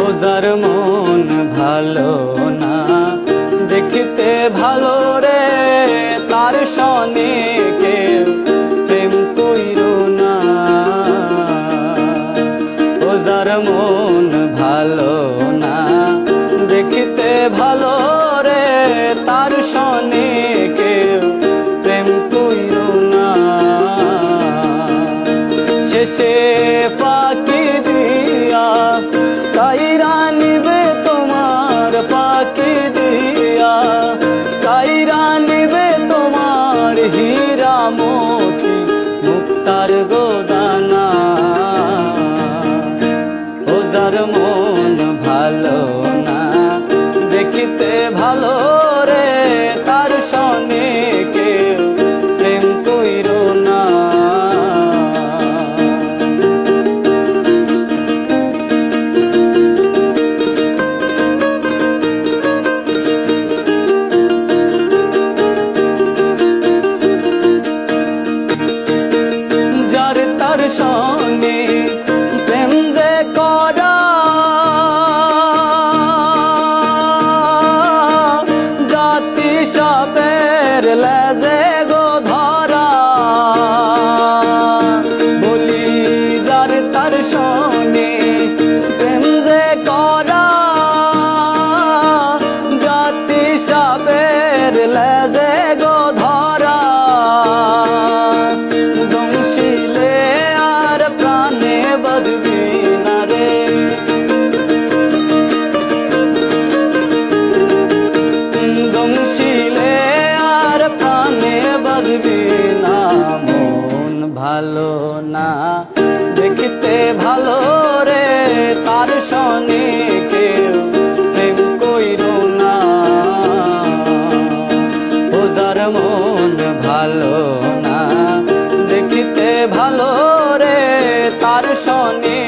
তো মন ভালো না। দেখতে ভালো রে, তার সনে কেউ প্রেম কইর না। ও মন ভালো না। দেখতে ভালো রে, তার সনে কেউ প্রেম কইর না। শেষে দেখিতে ভালো রে, তার সঙ্গে কেউ প্রেম কইর না। ওজার মন ভালো না, দেখিতে ভালো রে, তার সঙ্গে